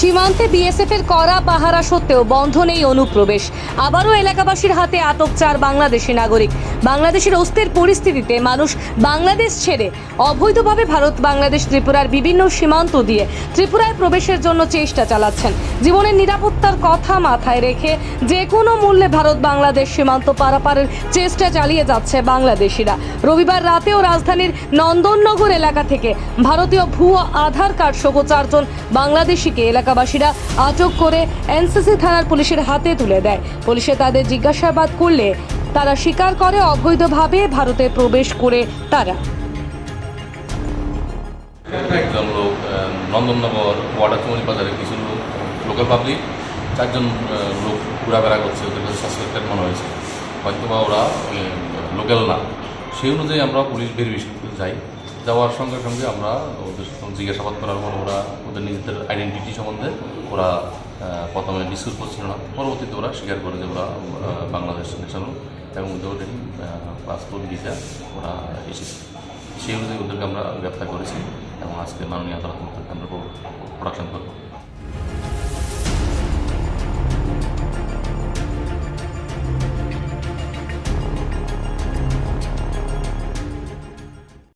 সীমান্তে বিএসএফ এর কড়া পাহারা সত্ত্বেও বন্ধ নেই অনুপ্রবেশ। আবারও এলাকাবাসীর হাতে আটক চার বাংলাদেশি নাগরিক। বাংলাদেশের অস্থির পরিস্থিতিতে মানুষ বাংলাদেশ ছেড়ে অবৈধভাবে ভারত, বাংলাদেশ, ত্রিপুরার বিভিন্ন সীমান্ত দিয়ে ত্রিপুরায় প্রবেশের জন্য চেষ্টা চালাচ্ছেন। জীবনের নিরাপত্তার কথা মাথায় রেখে যে কোনো মূল্যে ভারত, বাংলাদেশ সীমান্ত পারাপারের চেষ্টা চালিয়ে যাচ্ছে বাংলাদেশিরা। রবিবার রাতেও রাজধানীর নন্দননগর এলাকা থেকে ভারতীয় ভুয়ো আধার কার্ড সহ চারজন বাংলাদেশিকে এলাকাবাসীরা আটক করে এনসিসি থানার পুলিশের হাতে তুলে দেয়। পুলিশে তাদের জিজ্ঞাসাবাদ করলে তারা স্বীকার করে অবৈধভাবে ভারতে প্রবেশ করে তারা। একজন লোক নন্দননগর ওয়াটারচুমনি বাজারে কিছু লোক লোকাল পাবলিক চারজন লোক ঘোরাফেরা করছে, ওদের কাছে সাসপেক্টেড মনে হয়েছে। হয়তো বা ওরা লোকাল না। সেই অনুযায়ী আমরা পুলিশ করতে যাই। যাওয়ার সঙ্গে সঙ্গে আমরা ওদের জিজ্ঞাসাবাদ করার পর ওরা ওদের নিজেদের আইডেন্টিটি সম্বন্ধে ওরা প্রথমে ডিসকুস করছিল না। পরবর্তীতে ওরা স্বীকার করে যে ওরা বাংলাদেশ ন্যাশনাল এবং ওদের পাসপোর্ট ভিসা ওরা এসেছে। সেই অনুযায়ী ওদেরকে আমরা গ্রেপ্তার করেছি এবং আজকে মাননীয় আদালত আমরা প্রোডাকশন করব।